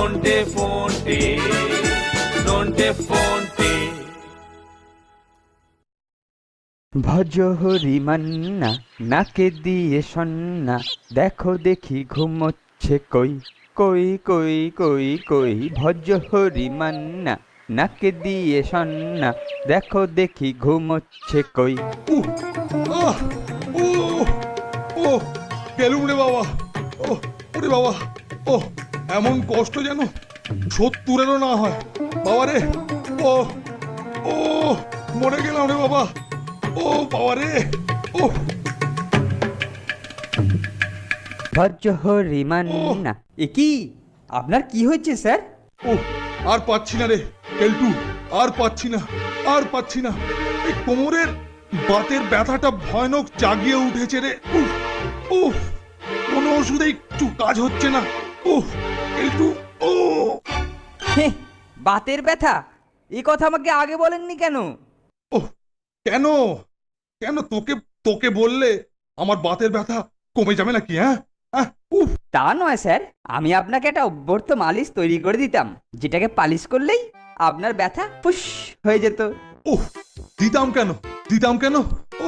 নন্টে ফোনটে নন্টে ফোনটে ভজ হরি মান্না নাকে দিয়ে সন্না দেখো দেখি ঘুমোচ্ছে কই কই কই কই কই ভজ হরি মান্না নাকে দিয়ে সন্না দেখো দেখি ঘুমোচ্ছে কই। ও ও গেলুম রে বাবা ও ওরে বাবা ও এমন কষ্ট যেন সত্তরেরও না হয়। বাবা রে ও ও মরে গেলাম রে বাবা। ও বাবা রে ও। ভজ হরি মান্না। এ কি? আপনার কি হয়েছে স্যার? ও আর পাচ্ছি না রে কেলটু। আর পাচ্ছি না আর পাচ্ছি না। এই কোমরের বাতের ব্যথাটা ভয়ানক জাগিয়ে উঠেছে রে। উফ উফ কোনো ওষুধে একটু কাজ হচ্ছে না। উফ। ও! বাতের ব্যথা? এ কথা আমাকে আগে বলেননি কেন? ও কেন? কেন তোকে তোকে বললে আমার বাতের ব্যথা কমে যাবে নাকি হ্যাঁ? উফ! তা নয় স্যার। আমি আপনাকে একটা অভ্যর্থ মালিশ তৈরি করে দিতাম যেটাকে পালিশ করলেই আপনার ব্যথা পুশ হয়ে যেত। উফ দিতাম কেন? দিতাম কেন? ও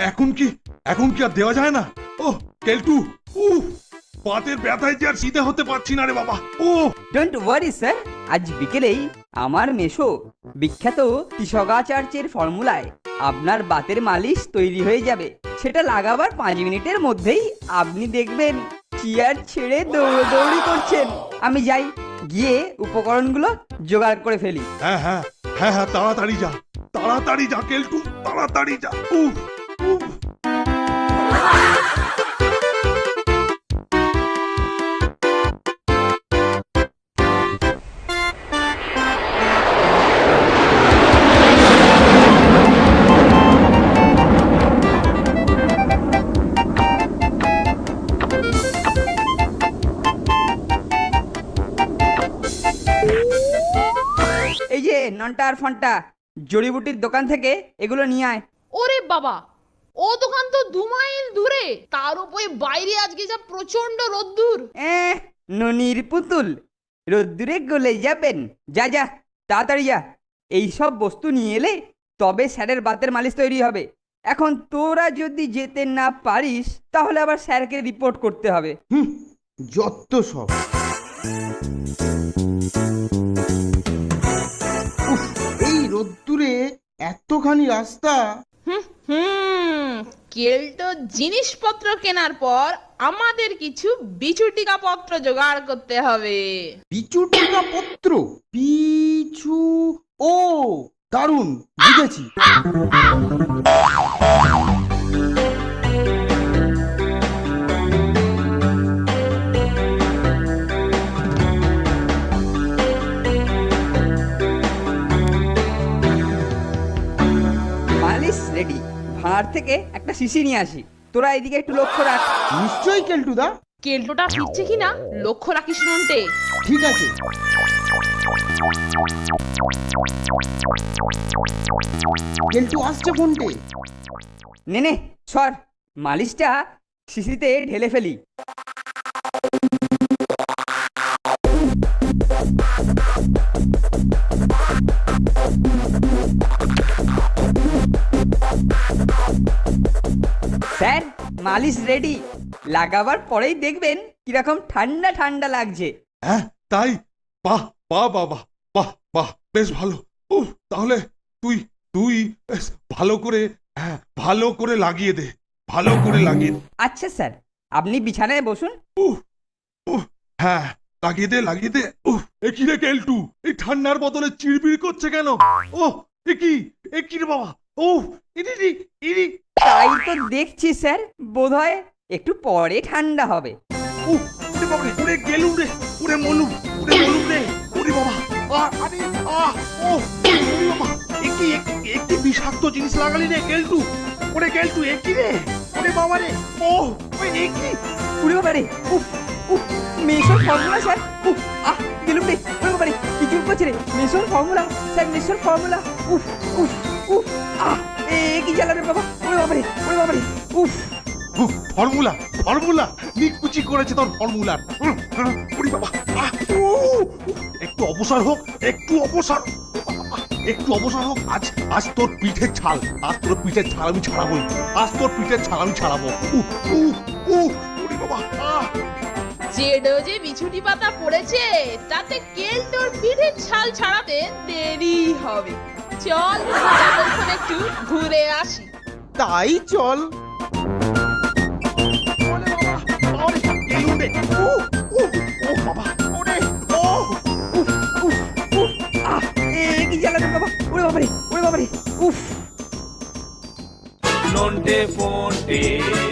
এখন কি এখন কি আর দেওয়া যায় না? ও কেলটু উফ! বাতের ব্যথায় যে আর সিধে হতে পারছি না রে বাবা। ও! ডোন্ট ওয়ারি স্যার আজ বিকেলেই আমার মেশো বিখ্যাত কৃষকাচার্যের ফর্মুলায় আপনার বাতের মালিশ তৈরি হয়ে যাবে। সেটা লাগাবার পাঁচ মিনিটের মধ্যেই আপনি দেখবেন চেয়ার ছেড়ে দৌড়দৌড়ি করছেন। আমি যাই গিয়ে উপকরণগুলো জোগাড় করে ফেলি। হ্যাঁ হ্যাঁ হ্যাঁ হ্যাঁ তাড়াতাড়ি যা তাড়াতাড়ি যা কেলটু তাড়াতাড়ি যা। উফ উফ। নন্টা আর ফন্টা জড়িবুটির দোকান থেকে এগুলো নিয়ে আয়। ওরে বাবা ও দোকান তো দু মাইল দূরে তার উপরে বাইরে আজকে যা প্রচণ্ড রোদ্দুর। এ ননির পুতুল রোদ্দুরে গলে যাবেন। যা যা তাড়াতাড়ি যা। এই সব বস্তু নিয়ে এলে তবে স্যারের বাতের মালিশ তৈরি হবে। এখন তোরা যদি যেতে না পারিস তাহলে আবার স্যারকে রিপোর্ট করতে হবে। হুম যত সব। এই রোদ্দুরে এতখানি রাস্তা। হুম কেল্টো জিনিসপত্র কেনার পর আমাদের কিছু বিচুটিকা পত্র জোগাড় করতে হবে। পিছু টিকা পত্র পিছু? ও দারুণ বুঝেছি। ভাঁড় থেকে একটা শিশি নিয়ে আসি। তোরা এদিকে একটু লক্ষ্য রাখ। নিশ্চয়ই কেলটুদা। কেল্টোটা ফিরছে কিনা? লক্ষ্য রাখিস নন্টে। ঠিক আছে। কেল্টু আসছে কোনটে নে নে সর। মালিশটা শিশিতে ঢেলে ফেলি। মালিশ রেডি লাগাবার পরেই দেখবেন কীরকম ঠান্ডা ঠান্ডা লাগছে। হ্যাঁ তাই? বাহ বাহ বাবা বাহ বাহ বেশ ভালো। উফ তাহলে তুই তুই বেশ ভালো করে হ্যাঁ ভালো করে লাগিয়ে দে ভালো করে লাগিয়ে দে। আচ্ছা স্যার আপনি বিছানায় বসুন। উফ উফ হ্যাঁ লাগিয়ে দে লাগিয়ে দে। উফ এ কি রে কেলটু এই ঠান্ডার বদলে চিড়বিড় করছে কেন? ও এ কি এ কি রে বাবা? ও ইরি রি, ইরি তাই তো দেখছি স্যার বোধহয় একটু পরে ঠান্ডা হবে। উফ ওরে বাবা রে ওরে গেলুম রে ওরে মলুম ওরে মলুম রে ওরে বাবা। আ আরে আ ও ওরে বাবা একটি একটি বিষাক্ত জিনিস লাগালি রে কেলটু ওরে কেলটু একটি রে? ওরে বাবা রে ও ওই একটি উড়ে বাবারে উফ উফ মেশোর ফর্মুলা স্যার উফ আহ গেলুম রে উড়ে বাবারে কি কি করছে রে মেশোর ফর্মুলা স্যার মেশোর ফর্মুলা উফ উফ উফ আহ। এ কি জ্বালা রে বাবা উফ। উফ, ফর্মুলা ফর্মুলা। নিকুচি করেছে তোর ফর্মুলার। ওরে বাবা। আহ, উহ, হোক একটু অপসার। একটু অবসর হোক আজ আজ তোর পিঠের ছাল। আজ তোর পিঠের ছাল আমি ছাড়াবো আজ তোর পিঠের ছাল আমি ছাড়াবো। ওরে বাবা আহ। যে ডোজে বিছুটি পাতা পড়েছে তাতে কেলটোর পিঠের ছাল ছাড়াতে দেরি হবে। চল ততক্ষণ একটু ঘুরে আসি। তাই চল। ওরে গেলুম